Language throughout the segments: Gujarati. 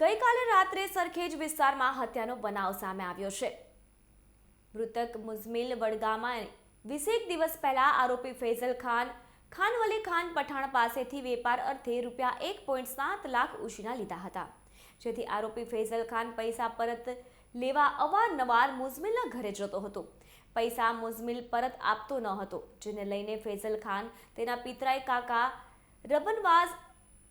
ગઈકાલે રાત્રે સરખેજ વિસ્તારમાં હત્યાનો બનાવ સામે આવ્યો છે. મૃતક મુઝમિલ વડગામાએ વીસેક દિવસ પહેલા આરોપી ફૈઝલ ખાન, ખાનવલી ખાન પઠાણ પાસેથી વેપાર અર્થે રૂપિયા એક પોઈન્ટ સાત લાખ ઉછીના લીધા હતા. જેથી આરોપી ફૈઝલ ખાન પૈસા પરત લેવા અવારનવાર મુઝમિલના ઘરે જતો હતો. પૈસા મુઝમિલ પરત આપતો ન હતો, જેને લઈને ફૈઝલ ખાન તેના પિતરાઈ કાકા રબનવાઝ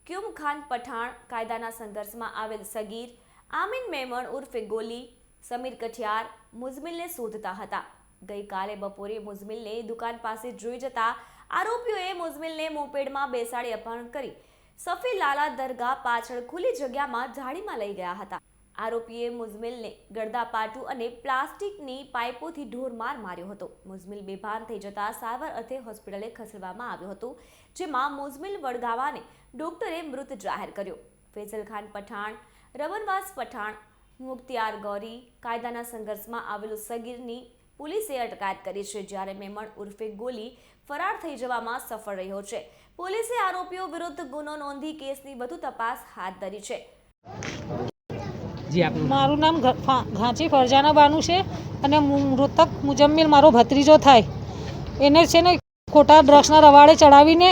ક્યુમ ખાન પઠાણ કાયદાના સંઘર્ષમાં આવેલ સગીર, આમીન મેમણ ઉર્ફે ગોલી, સમીર કઠિયાર મુઝમિલને શોધતા હતા. ગઈકાલે બપોરે મુઝમિલને દુકાન પાસે જોઈ જતા આરોપીઓએ મુઝમિલને મોપેડમાં બેસાડી અપહરણ કરી. સફી લાલા દરગાહ પાછળ ખુલ્લી જગ્યામાં ઝાડીમાં લઈ ગયા હતા. આરોપીએ મુઝમિલને ગળદાપાટું અને પ્લાસ્ટિકની પાઇપોથી ઢોરમાર માર્યો હતો. મુઝમિલ બેભાન થઈ જતા સારવાર અર્થે હોસ્પિટલે ખસેડવામાં આવ્યો હતો, જેમાં મુઝમિલ વડગાવાને ડોક્ટરે મૃત જાહેર કર્યો. ફૈઝલ ખાન પઠાણ, રવનવાસ પઠાણ, મુખ્તિયાર ગૌરી, કાયદાના સંઘર્ષમાં આવેલું સગીરની પોલીસે અટકાયત કરી છે, જ્યારે મેમણ ઉર્ફે ગોલી ફરાર થઈ જવામાં સફળ રહ્યો છે. પોલીસે આરોપીઓ વિરુદ્ધ ગુનો નોંધી કેસની વધુ તપાસ હાથ ધરી છે. જી આપનું મારું નામ ઘાંચી ફરજાના બાનું છે અને મૃતક મુજમ્મિલ મારો ભત્રીજો થાય. એને છે ને ખોટા ડ્રગ્સના રવાડે ચડાવીને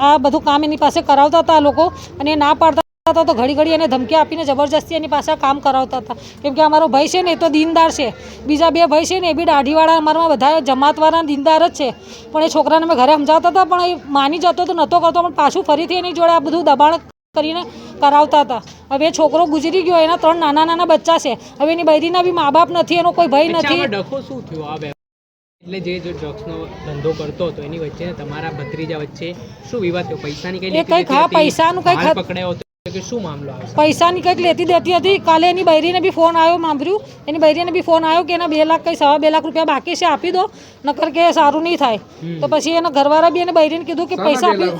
આ બધું કામ એની પાસે કરાવતા હતા લોકો અને ના પાડતા હતા તો ઘડી ઘડી એને ધમકી આપીને જબરજસ્તી એની પાસે કામ કરાવતા હતા. કેમ કે અમારો ભાઈ છે ને એ તો દીનદાર છે. બીજા બે ભાઈ છે ને એ બી દાઢીવાળા અમારામાં બધા જમાતવાળા દીનદાર જ છે. પણ એ છોકરાને અમે ઘરે સમજાવતા હતા પણ એ માની જતો તો નહોતો કરતો પણ પાછું ફરીથી એની જોડે આ બધું દબાણ કરીને કરાવતા હતા. હવે છોકરો ગુજરી ગયો એના ત્રણ નાના નાના બચ્ચા છે. હવે એની બૈરીના બી મા બાપ નથી એનો કોઈ ભય નથી. ડખો શું થયો આ એટલે જે જે ડ્રગ્સનો ધંધો કરતો હતો એની વચ્ચે તમારા ભત્રીજા વચ્ચે શું વિવાદ થયો? પૈસાની કઈ કઈ પૈસાનું કઈ પકડાયો કે શું મામલો આવે પૈસાની કંઈક લેતી દેતી હતી. કાલે એની બૈરીને બી ફોન આવ્યો માંભર્યું. એની બૈરીને બી ફોન આવ્યો કે એના બે લાખ કંઈ સવા બે લાખ રૂપિયા બાકી છે આપી દો. નકર કે સારું નહીં થાય. તો પછી એના ઘરવાળા બી એને બૈરીને કીધું કે પૈસા આપી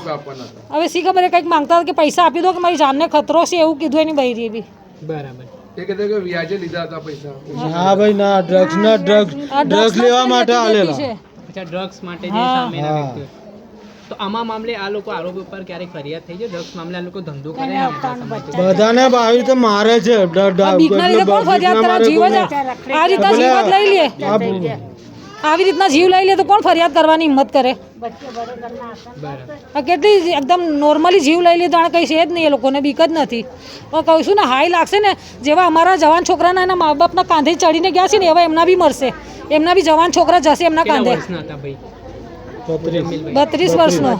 હવે શી ખબર એ કંઈક માંગતા હતા કે પૈસા આપી દો કે મારી જાનને ખતરો છે એવું કીધું એની બૈરીએ બી. બરાબર. એ કહેતા કે વ્યાજે લીધા હતા પૈસા. હા ભાઈ ના ડ્રગ્સ ના ડ્રગ્સ ડ્રગ્સ લેવા માટે આલેલા. છે. અચ્છા ડ્રગ્સ માટે જે. સામેના હા. તો આમાં મામલે આ લોકો આરોપી ઉપર ક્યારેક ફરિયાદ થઈ છે. ડ્રગ્સ મામલે આ લોકો ધંધો કરે. બધાને આવી રીતે મારે છે. આ રીતના જીવ લઈ લે. આવી રીતના જીવ લઈ લે તો કોણ ફરિયાદ કરવાની હિંમત કરે? કેટલી એકદમ નોર્મલી જીવ લઈ લે તો કંઈ છે જ નહીં એ લોકોને બીક જ નથી. પણ કહું છું ને હાઈ લાગશે ને જેવા અમારા જવાન છોકરાના એના મા બાપના કાંધે ચડીને ગયા છે ને એવા એમના બી મરશે. એમના બી જવાન છોકરા જશે એમના કાંધે. વર્ષના હતા ભાઈ? બત્રીસ. વર્ષનો?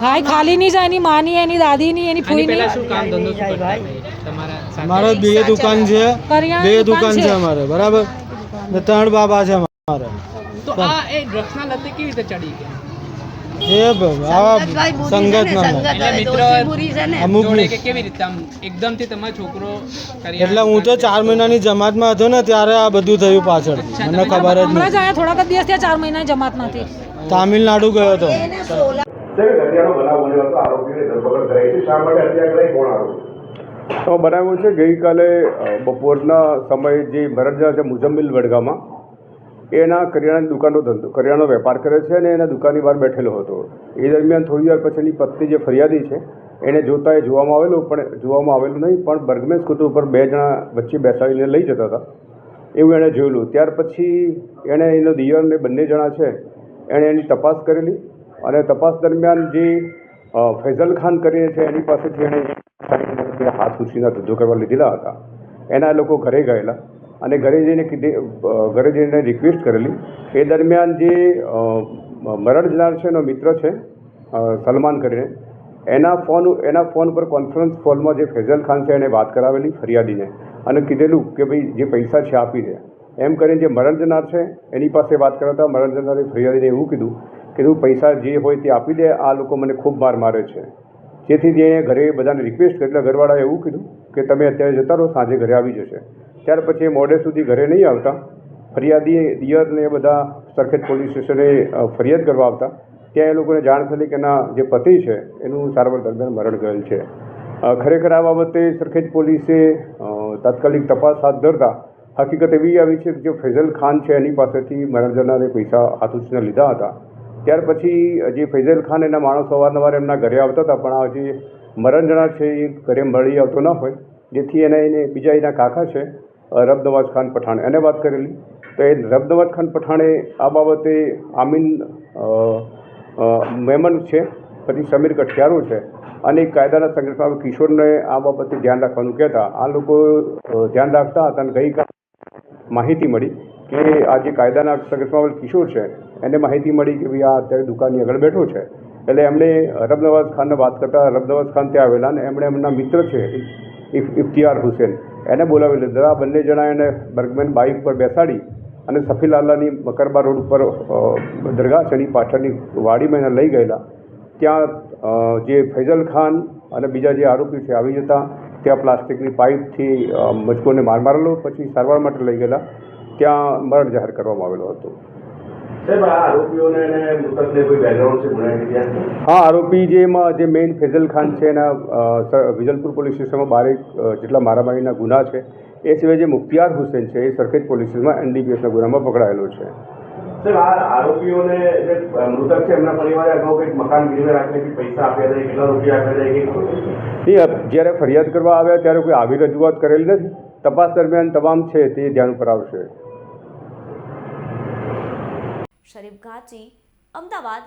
હાઈ ખાલી નહીં જાય એની માની એની દાદીની એની ફૂઈની પહેલા શું કામ ધંધો શું કરતા ભાઈ તમારા સાથે? મારે બે દુકાન છે. બે દુકાન છે. અમારે બરાબર? ને ત્રણ બાબા છે અમારે. તો આ એ ડ્રગ્સના લતે કેવી રીતે ચડી ગયા? એ બ- આવા સંગત ના એટલે મિત્ર અમુક જોડે કે કેવી રીતે આમ એકદમથી તમારો છોકરો કરી એટલે હું તો ચાર મહિનાની જમાતમાં હતો ને ત્યારે આ બધું થયું પાછળ મને ખબર જ આયા થોડાક દિવસ ચાર મહિના જમાતમાંથી. તામિલનાડુ ગયો હતો. સાહેબ હત્યાનો બનાવ બન્યો હતો? આરોપીઓની ધરપકડ કરાઈ છે. શા માટે હત્યા કરાઈ? કોણ આરોપી? તો બનાવ્યું છે ગઈકાલે બપોરના સમયે જે મરજા છે મુજમ્મિલ વડગામાં એના કરિયાણાની દુકાનનો ધંધો કરિયાણાનો વેપાર કરે છે અને એના દુકાનની બહાર બેઠેલો હતો. એ દરમિયાન થોડી વાર પછી એની પત્ની જે ફરિયાદી છે એને જોતા એ જોવામાં આવેલું પણ જોવામાં આવેલું નહીં પણ બર્ગમેન સ્કૂટર ઉપર બે જણા વચ્ચે બેસાડીને લઈ જતા હતા. એવું એણે જોયેલું. ત્યાર પછી એણે એનો દિયર ને બંને જણા છે એણે એની તપાસ કરેલી અને તપાસ દરમિયાન જે ફૈઝલ ખાન કરીને છે, એની પાસેથી એણે હાથ ઉછીના ધંધો કરવા લીધેલા હતા. એના લોકો ઘરે ગયેલા અને ઘરે જઈને કીધી ઘરે જઈને રિક્વેસ્ટ કરેલી એ દરમિયાન જે મરણ જનાર છે એનો મિત્ર છે સલમાન કરીને, એના ફોન એના ફોન પર કોન્ફરન્સ કોલમાં જે ફૈઝલ ખાન છે એને વાત કરાવેલી ફરિયાદીને અને કીધેલું કે ભાઈ જે પૈસા છે આપી દે. એમ કરીને જે મરણ જનાર છે, એની પાસે વાત કરતા મરણ જનારે ફરિયાદીને એવું કીધું કે તું પૈસા જે હોય તે આપી દે, આ લોકો મને ખૂબ માર મારે છે. જેથી જેણે ઘરે બધાને રિક્વેસ્ટ કરી, એટલે ઘરવાળાએ એવું કીધું કે તમે અત્યારે જતા રહો, સાંજે ઘરે આવી જશે. ત્યાર પછી એ મોડે સુધી ઘરે નહીં આવતા. ફરિયાદી દિયરને બધા સરખેજ પોલીસ સ્ટેશને ફરિયાદ કરવા આવતા. ત્યાં એ લોકોને જાણ થયેલી કે એના જે પતિ છે, એનું સારવાર દરમિયાન મરણ ગયેલ છે. ખરેખર આ બાબતે સરખેજ પોલીસે તાત્કાલિક તપાસ હાથ ધરતા હકીકત એવી આવી છે કે જે ફૈઝલ ખાન છે એની પાસેથી મરણ જનારે પૈસા હાથ લીધા હતા ત્યાર પછી જે ફૈઝલ ખાન એના માણસો અવારનવાર એમના ઘરે આવતા હતા પણ આ જે મરણજણા છે એ ઘરે મળી આવતો ન હોય જેથી એને એને બીજા એના કાકા છે અ, ખાન પઠાણ. એને વાત કરેલી. તો એ રબનવાઝ ખાન પઠાણે આ બાબતે આમીન મેમન છે પછી સમીર કઠિયારો છે અને કાયદાના સંઘર્ષમાં કિશોરને આ બાબતે ધ્યાન રાખવાનું કહેતા. આ લોકો ધ્યાન રાખતા હતા અને ગઈકાલે માહિતી મળી કે આ જે કાયદાના સંઘર્ષમાં કિશોર છે, એને માહિતી મળી કે ભાઈ આ અત્યારે દુકાનની આગળ બેઠો છે. એટલે એમણે અરબનવાઝ ખાનને વાત કરતાં અરબનવાઝ ખાન ત્યાં આવેલા અને એમણે એમના મિત્ર છે, ઇફ, ઇફતિયાર હુસેન, એને બોલાવી લીધા આ બંને જણા એને બર્ગમેન બાઇક પર બેસાડી અને સફીલાલાની મકરબા રોડ ઉપર દરગાહ એની પાછળની વાડીમાં એને લઈ ગયેલા. ત્યાં જે ફૈઝલ ખાન અને બીજા જે આરોપી છે, આવી જતા ત્યાં પ્લાસ્ટિકની પાઇપથી મજકોને માર મારેલો પછી સારવાર માટે લઈ ગયેલા. ત્યાં મરણ જાહેર કરવામાં આવેલો હતો. હા આરોપી જે એમાં જે મેઇન ફેઝલ ખાન છે એના વિજલપુર પોલીસ સ્ટેશનમાં બારેક જેટલા મારામારીના ગુના છે એ સિવાય જે મુખ્તિયાર હુસેન છે એ સરખેજ પોલીસ સ્ટેશનમાં એનડીપીએસના ગુનામાં પકડાયેલો છે. સાહેબ આ આરોપીઓને જે મૃતક છે એમના પરિવારે અગાઉ કંઈક મકાન ગીરવે રાખીને પૈસા આપ્યા હતા કેટલા રૂપિયા આપ્યા હતા એ જ્યારે ફરિયાદ કરવા આવ્યા ત્યારે કોઈ આવી રજૂઆત કરેલી નથી? તપાસ દરમિયાન તમામ છે તે ધ્યાન ઉપર આવશે. શરીફ ઘાંચી અમદાવાદ